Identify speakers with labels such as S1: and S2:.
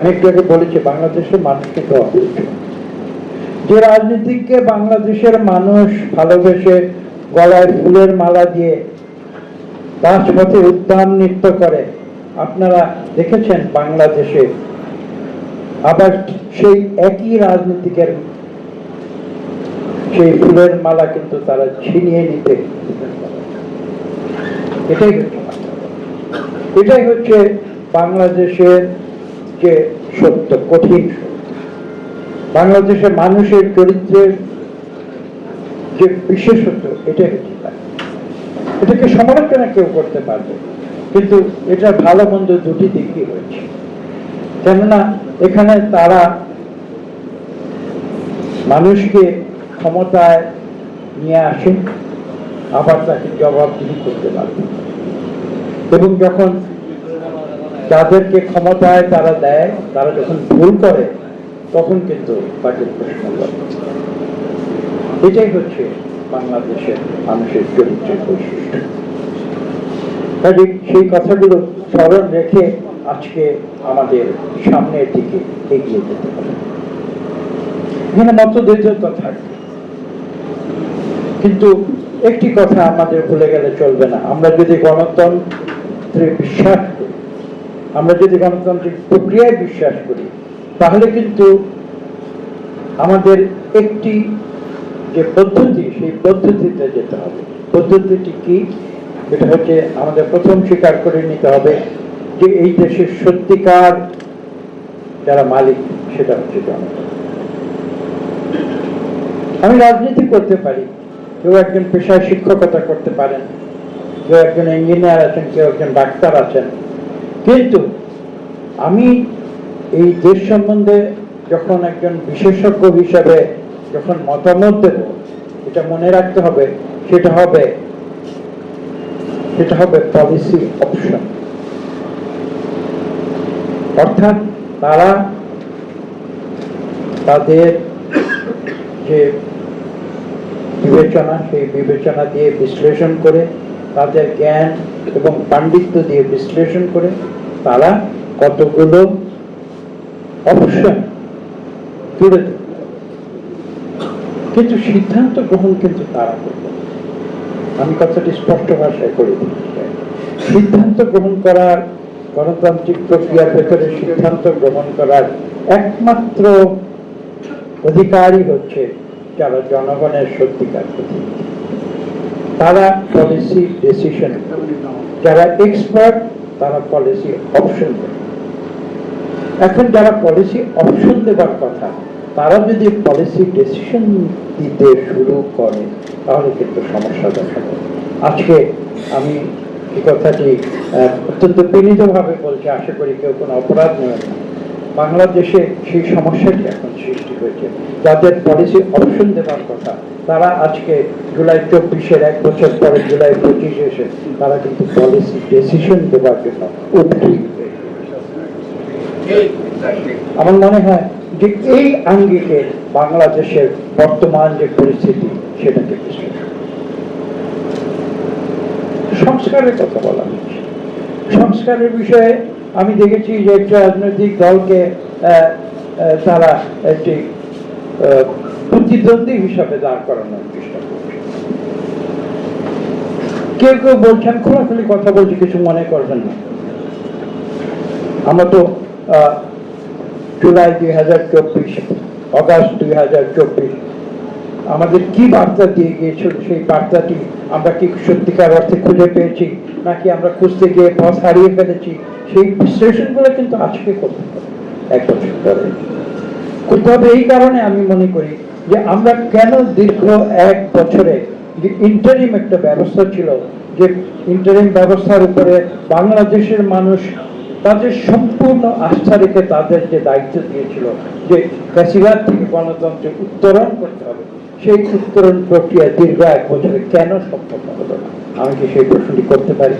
S1: আগে বাংলাদেশের মানুষকে যে বাংলাদেশের মানুষ ভালোবেসে গলায় ফুলের মালা দিয়ে রাজপথে উদ্যান নৃত্য করে, আপনারা দেখেছেন বাংলাদেশে আবার সেই একই রাজনীতিকের সেই ফুলের মালা কিন্তু তারা ছিনিয়ে নিতে এটাই এটাই হচ্ছে বাংলাদেশের যে সত্য, কঠিন। বাংলাদেশের মানুষের চরিত্রের যে বিশেষত্ব তাই। এটাকে সমালোচনা কেউ করতে পারবে, কিন্তু এটা ভালো মন্দ দুটি দিকই রয়েছে। কেননা, এখানে তারা মানুষকে ক্ষমতায় নিয়ে আসে, আবার তাকে জবাবদিহি করতে পারবে। এবং যখন যাদেরকে ক্ষমতায় তারা দেয়, তারা যখন ভুল করে, তখন কিন্তু প্রশ্ন এটাই হচ্ছে বাংলাদেশের মানুষের চরিত্রের বৈশিষ্ট্য। সেই কথাগুলো স্মরণ রেখে আজকে আমাদের সামনের দিকে এগিয়ে যেতে হবে। এখানে মতদ্বৈধতা থাকবে কিন্তু একটি কথা আমাদের ভুলে গেলে চলবে না। আমরা যদি গণতন্ত্রে বিশ্বাস করি আমরা যদি গণতান্ত্রিক প্রক্রিয়ায় বিশ্বাস করি, তাহলে কিন্তু আমাদের একটি যে পদ্ধতি, সেই পদ্ধতিতে যেতে হবে। পদ্ধতিটি কি? এটা হচ্ছে আমাদের প্রথম স্বীকার করে নিতে হবে যে এই দেশের সত্যিকার যারা মালিক, সেটা হচ্ছে জনগণ। আমি রাজনীতি করতে পারি, কেউ একজন পেশায় শিক্ষকতা করতে পারেন, কেউ একজন ইঞ্জিনিয়ার আছেন, কেউ একজন ডাক্তার আছেন। কিন্তু আমি এই দেশ সম্বন্ধে যখন একজন বিশেষজ্ঞ হিসাবে যখন মতামত দেব এটা মনে রাখতে হবে, সেটা হবে সেটা হবে পলিসি অপশন অর্থাৎ তারা তাদের যে বিবেচনা, সেই বিবেচনা দিয়ে বিশ্লেষণ করে, তাদের জ্ঞান এবং পাণ্ডিত্য দিয়ে বিশ্লেষণ করে তারা কতগুলো? অপশন তুলে কিন্তু সিদ্ধান্ত গ্রহণ কিন্তু তারা করবে আমি কথাটি স্পষ্ট ভাষায় করে সিদ্ধান্ত গ্রহণ করার গণতান্ত্রিক প্রক্রিয়ার ভেতরে সিদ্ধান্ত গ্রহণ করার একমাত্র অধিকারই হচ্ছে যারা জনগণের সত্যিকার প্রতিনিধি। তারা পলিসি ডিসিশন যারা এক্সপার্ট তারা পলিসি অপশন দেবে এখন যারা পলিসি অপশন দেবার কথা, তারা যদি পলিসি ডিসিশন দিতে শুরু করে, তাহলে কিন্তু সমস্যা দেখা দেয়। আজকে আমি এই কথাটি অত্যন্ত বিনীতভাবে বলছি, আশা করি কেউ কোনো অপরাধ নেবেন না। বাংলাদেশে সেই সমস্যাটি এখন সৃষ্টি হয়েছে। যাদের পলিসি অপশন দেওয়ার কথা, তারা আজকে জুলাই চব্বিশের এক বছর পরে জুলাই পঁচিশে এসে তারা কিন্তু পলিসি ডিসিশন দেওয়ার জন্য আমার মনে হয় যে এই আঙ্গিকে বাংলাদেশের বর্তমান যে পরিস্থিতি সেটাকে সংস্কারের কথা বলা হচ্ছে। সংস্কারের বিষয়ে আমি দেখেছি যে একটা রাজনৈতিক দলকে তারা একটি প্রতিদ্বন্দ্বী হিসাবে দাঁড় করানোর চেষ্টা করছে কেউ কেউ বলছেন, খোলাখুলি কথা বলছে কিছু মনে করবেন না। আমরা তো জুলাই দুই হাজার চব্বিশ, অগাস্ট দুই হাজার চব্বিশ, আমাদের কি বার্তা দিয়ে গিয়েছিল সেই বার্তাটি আমরা কি সত্যিকার অর্থে খুঁজে পেয়েছি, নাকি আমরা খুঁজতে গিয়ে পথ হারিয়ে ফেলেছি, সেই বিশ্লেষণগুলো কিন্তু আজকে করতে হবে। করতে এই কারণে আমি মনে করি যে আমরা কেন দীর্ঘ এক বছরে যে ইন্টারিম একটা ব্যবস্থা ছিল, যে ইন্টারিম ব্যবস্থার উপরে বাংলাদেশের মানুষ তাদের সম্পূর্ণ আস্থা রেখে তাদের যে দায়িত্ব দিয়েছিল, যে ফ্যাসিবাদ থেকে গণতন্ত্রে উত্তরণ করতে হবে, সেই উত্তরণ প্রক্রিয়া দীর্ঘ এক বছরে কেন সম্পন্ন হলো না? আমি কি সেই প্রশ্নটি করতে পারি?